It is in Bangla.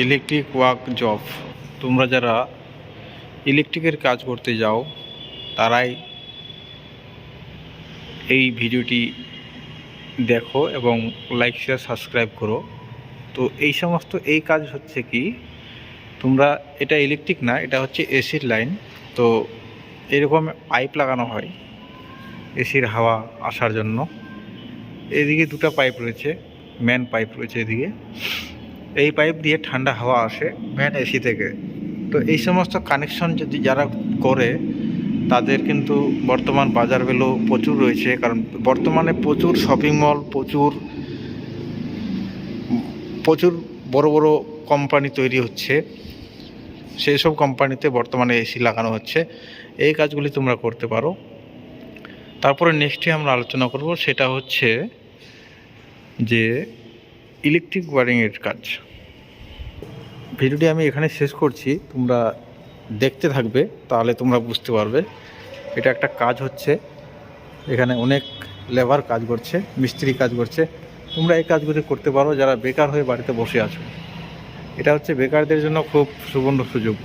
ইলেকট্রিক ওয়ার্ক জব তোমরা যারা ইলেকট্রিকের কাজ করতে যাও, তারাই এই ভিডিওটি দেখো এবং লাইক শেয়ার সাবস্ক্রাইব করো। তো এই সমস্ত, এই কাজ হচ্ছে কি, তোমরা এটা ইলেকট্রিক না, এটা হচ্ছে এসির লাইন তো এরকম পাইপ লাগানো হয় এসির হাওয়া আসার জন্য। এদিকে দুটো পাইপ রয়েছে ম্যান পাইপ রয়েছে এদিকে। এই পাইপ দিয়ে ঠান্ডা হাওয়া আসে ম্যান এসি থেকে। তো এই সমস্ত কানেকশন যদি যারা করে, তাদের কিন্তু বর্তমান বাজার ভ্যালু প্রচুর রয়েছে। কারণ বর্তমানে প্রচুর শপিং মল প্রচুর প্রচুর বড় বড় কোম্পানি তৈরি হচ্ছে। সেই সব কোম্পানিতে বর্তমানে এসি লাগানো হচ্ছে। এই কাজগুলি তোমরা করতে পারো। তারপরে নেক্সটে আমরা আলোচনা করব, সেটা হচ্ছে যে ইলেকট্রিক ওয়ারিংয়ের কাজ। ভিডিওটি আমি এখানে শেষ করছি। তোমরা দেখতে থাকবে, তাহলে তোমরা বুঝতে পারবে। এটা একটা কাজ হচ্ছে। এখানে অনেক লেবার কাজ করছে, মিস্ত্রি কাজ করছে। তোমরা এই কাজগুলি করতে পারো, যারা বেকার হয়ে বাড়িতে বসে আছো। এটা হচ্ছে বেকারদের জন্য খুব সুবর্ণ সুযোগ।